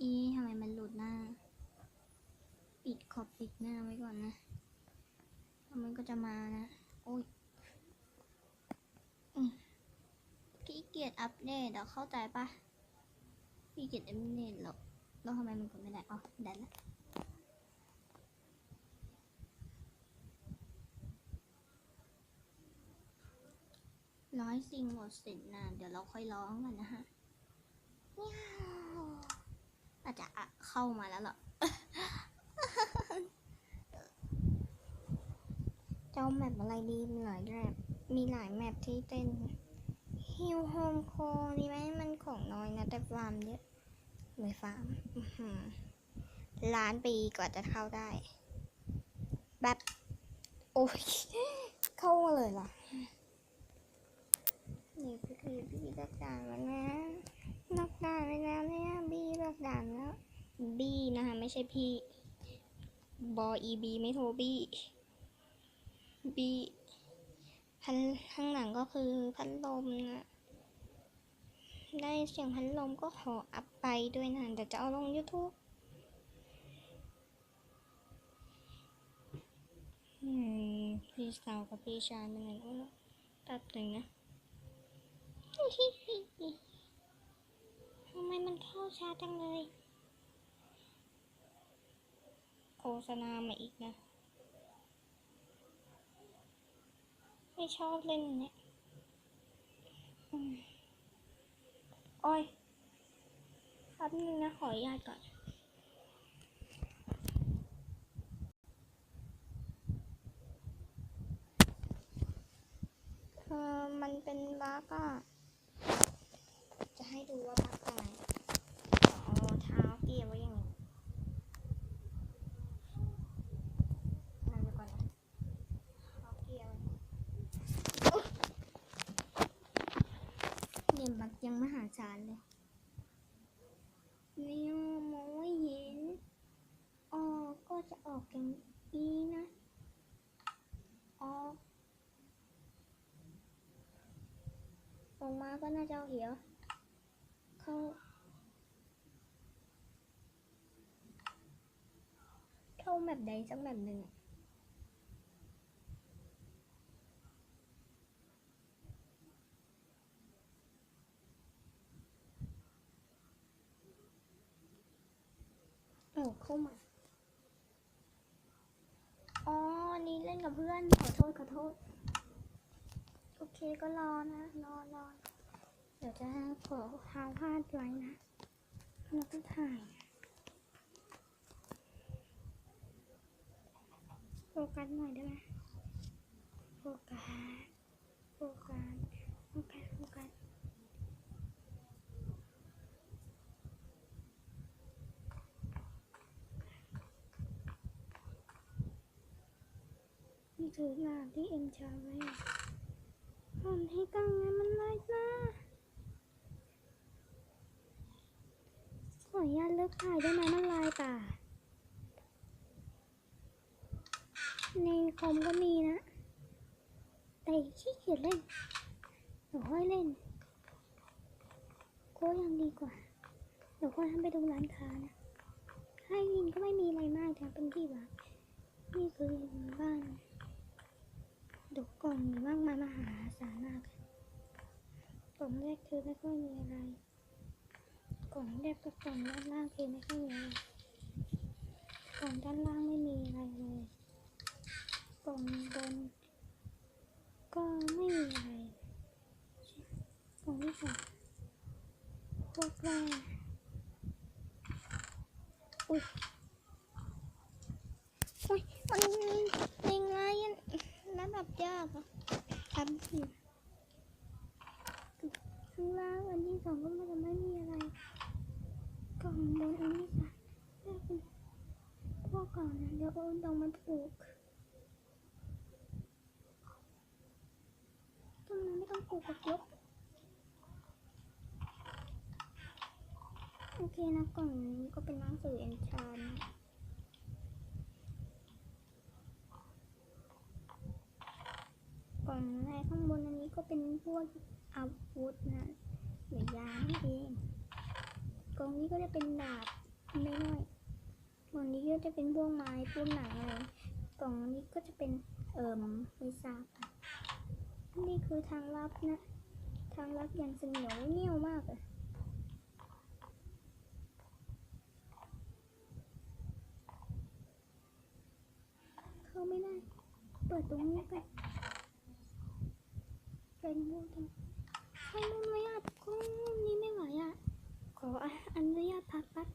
อีทำไมมันหลุดหน้า ปิดขอบปิดหน้าไว้ก่อนนะแล้วมันก็จะมานะ โอ้ยอืมขี้เกียจอัปเดตอะเข้าใจปะขี้เกียจอัปเดตหรอกแล้วทำไมมันกดไม่ได้ อ๋อ ได้แล้วร้อยสิ่งหมดสิทธิ์นะเดี๋ยวเราค่อยร้องกันนะฮะเมียวอาจจะอะ เข้ามาแล้วเหรอเจ้าแมปอะไรดีมีหลายแมปมีหลายแมปที่เต้นฮิวโฮมโคนี่ไหมมันของน้อยนะแต่ฟาร์มเยอะเลยฟาร์มล้านปีกว่าจะเข้าได้ แบบ โอ้ย เข้ามาเลยเหรอนี่พี่คือพี่เลิกด่านแล้วนะเลิกด่านไปแล้วเนี่ยบีเลิกด่านแล้ว บี้นะคะ ไม่ใช่พี่ บออีบีไม่โทรบี้บีพันข้างหลังก็คือพัดลมนะได้เสียงพัดลมก็ขออัพไปด้วยนะเดี๋ยวจะเอาลง YouTube พี่สาวกับพี่ชายเป็นไงก็ตัดหนึ่งนะทำไมมันเข้าช้าจังเลย โฆ ษณามาอีกนะ ไม่ชอบเล่นเนี่ยอืมโอ้ยแป๊บนึงนะ ขออนุญาตก่อนเออมันเป็นบั๊กอะจะให้ดูว่าบักอะไรเอาเท้าเกียร์ไว้อย่างนี้นั่นไปก่อนนะเท้าเกียร์ไว้อุ๊ยเนี่ยบักยังไม่หาจานเลยเนี่ยมองไม่เห็นออกก็จะออกอย่างนี้นะ ออกลงมาก็น่าจะเหียว เข้าเข้าแบบใดสักแบบหนึ่งอะ โอ้เข้ามา อ๋อ นี่เล่นกับเพื่อน ขอโทษขอโทษ โอเคก็รอนะ รอรอ เดี๋ยวจะขอทางพาดไว้นะแล้วก็ถ่ายโฟกัสหน่อยได้ไหมโฟกัส โฟกัส โฟกัส โฟกัส นี่ถือหนที่เอ็มชาไว้มันให้ตั้งไงมันไล่หน้าขออนุญาตเลิกถ่ายได้ไหมมันลายตาในคอมก็มีนะ แต่ขี้เกียจเล่นเดี๋ยวค่อยเล่นก็ยังดีกว่าเดี๋ยวค่อยทำไปดูร้านค้านะให้ยินก็ไม่มีอะไรมากแต่เป็นที่ว่านี่คือบ้าน ดี๋ยวกล่องมีมากมายมหาศาลมากกล่องแรกคือไม่ค่อยมีอะไร กล่องแรกกับกล่องด้านล่างคือไม่ค่อยมีอะไรกล่องด้านล่างไม่มีอะไรเลยกล่องบนก็ไม่มีอะไรกล่องที่สองพวกแรกอุ้ยอุ้ยมันเล็งไร อะระดับยากอะทำผิดข้างล่างอันที่สองก็มันจะไม่มีอะไร กล่องบนอันนี้ค่ะแยกเป็นพวกก่อนนะเดี๋ยวเอาดองมาปลูกต้นไม้ไม่ต้องปลูกกับยกโอเคนะกล่องนี้ก็เป็นหนังสือเอ็นชานนะกล่องแรกข้างบนอันนี้ ก็เป็นพวกอาวุธนะหรือยานั่นเองกล่องนี้ก็จะเป็นดาบไม่น้อยหมอนนี้ก็จะเป็นพวกไม้พวกหนังอะไรกล่องนี้ก็จะเป็นเอ่มไม่ทราบค่ะนี่คือทางลับนะ ทางลับอย่างเสนียวเนียวมากเลยเข้าไม่ได้ เปิดตรงนี้ไป เป็นมุมทใช่ไหมอะทุกคนนี่ไม่ไหวอะขออนุญาตพักแป๊บ